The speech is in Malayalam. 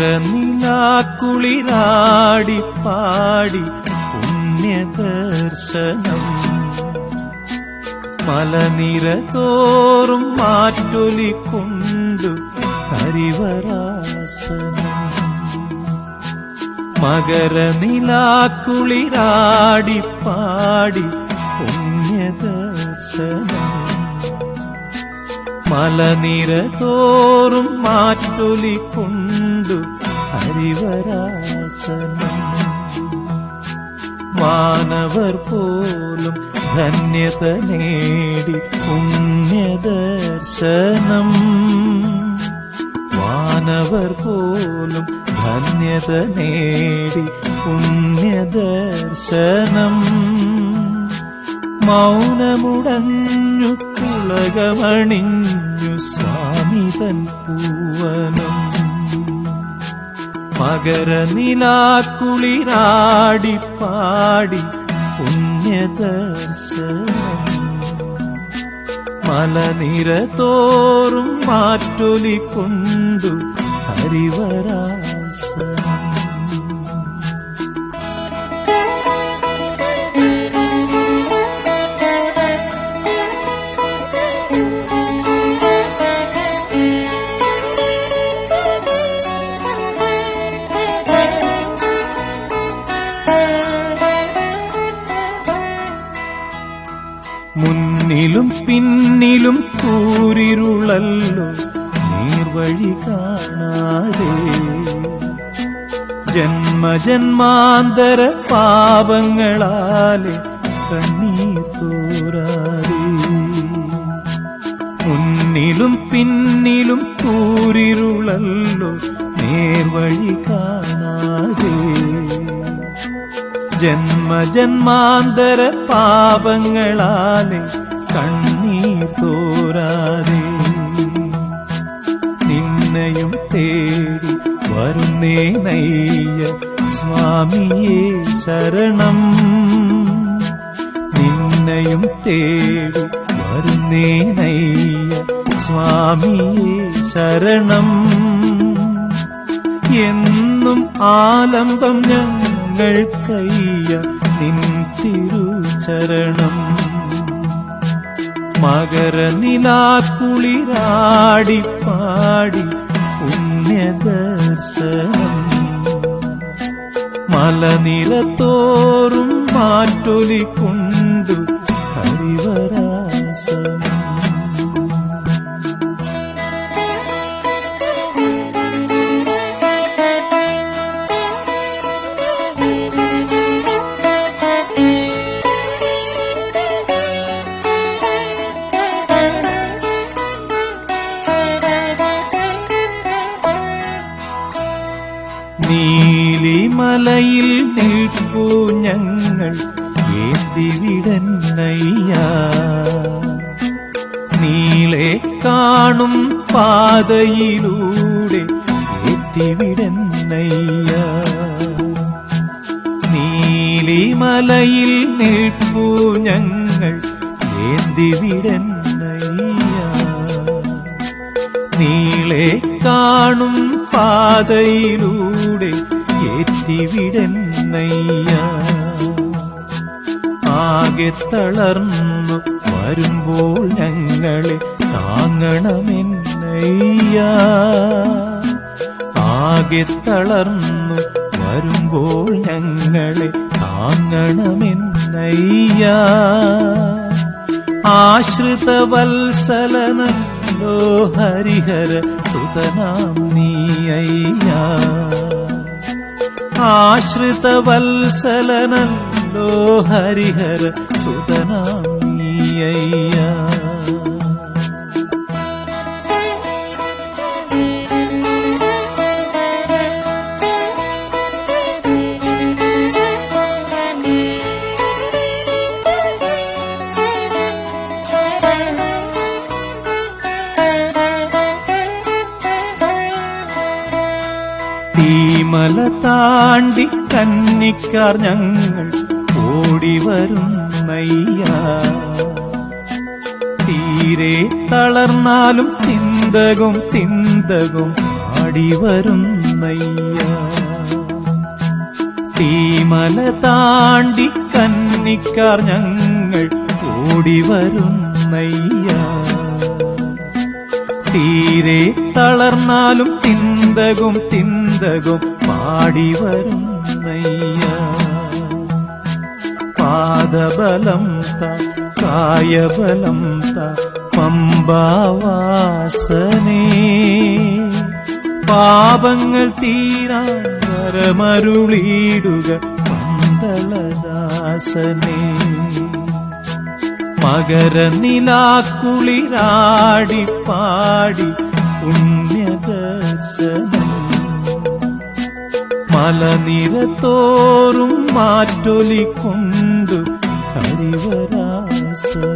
നിലാക്കുളിരാടി പാടി പുണ്യദർശനം. മലനിര തോറും മാറ്റൊലിക്കൊണ്ടു ഹരിവരാസനം. മകരനിലാക്കുളിരാടി പാടി പുണ്യദർശനം. മലനിര തോറും മാറ്റൊലിക്കൊണ്ടു ഹരിവരാസനം. മാനവർ പോലും ധന്യത നേടി പുണ്യദർശനം. മാനവർ പോലും ധന്യത നേടി പുണ്യദർശനം. മൗനമുടഞ്ഞു സ്വാമി തൻ പൂവനം. മകരനിലാക്കുളിരാടി പാടി പുണ്യദർശനം. മലനിര തോറും മാറ്റൊലി കൊണ്ടു ഹരിവരാസനം. മുന്നിലും പിന്നിലും കൂരിരുളല്ലോ നീർവഴി കാണാതെ. ജന്മജന്മാന്തര പാപങ്ങളാലെ കണ്ണീർ തോരാതെ. മുന്നിലും പിന്നിലും കൂരിരുളല്ലോ നേർവഴി കാണാതെ. ജന്മജന്മാന്തര പാപങ്ങളാലെ കണ്ണീർ തോരാതെ നിന്നെയും തേടി വരുന്നേ നയ്യ സ്വാമിയേ ശരണം. നിന്നെയും തേടി വരുന്നേ നയ്യ സ്വാമിയേ ശരണം. എന്നും ആലംബം ഞങ്ങൾക്കയ്യ നിൻ തിരുചരണം. മകരനിലാക്കുളിരാടി പാടി പുണ്യദർശനം. മലനിരത്തോറും മാറ്റൊലിക്കൊണ്ടു നീലിമലയിൽ നിൽപ്പൂ ഞങ്ങൾ ഏത്തിവിടന്നയ്യ. നീളെ കാണും പാതയിലൂടെ ഏറ്റിവിടന്നയ്യ നീലിമലയിൽ നിൽപ്പൂ ഞങ്ങൾ ഏന്തിവിടന്നയ്യ നീളെ കാണും പാതയിലൂടെ ഏറ്റിവിടന്നയ്യ. ആകെ തളർന്നു വരുമ്പോൾ ഞങ്ങളെ താങ്ങണമെന്നയ്യ. ആകെ തളർന്നു വരുമ്പോൾ ഞങ്ങളെ താങ്ങണമെന്നയ്യ. വത്സലനല്ലോ ഹരിഹര സുതനാം നീയ്യ ആശ്രിത വത്സലനല്ലോ ഹരിഹര സുതനാം നീയ്യ തീമല താണ്ടി കന്നിക്കാർ ഞങ്ങൾ ഓടി വരുന്നയ്യ തീരെ തളർന്നാലും തിന്തകും തിന്തകും ആടിവരും നയ്യ തീമല താണ്ടി കന്നിക്കാർ ഞങ്ങൾ ഓടി വരുന്നയ്യ തീരെ തളർന്നാലും തിന്തകും തിന്തകും പാടി നയ്യ. പാദബലം ത കായബലം ത പമ്പാവാസനേ. പാപങ്ങൾ തീരാൻ വരമരുളിയിടുക മണ്ഡലദാസനേ. മകരനിലാക്കുളിരാടി പാടി പുണ്യദർശനം. മലനിരത്തോറും മാറ്റൊലിക്കൊണ്ട് ഹരിവരാസനം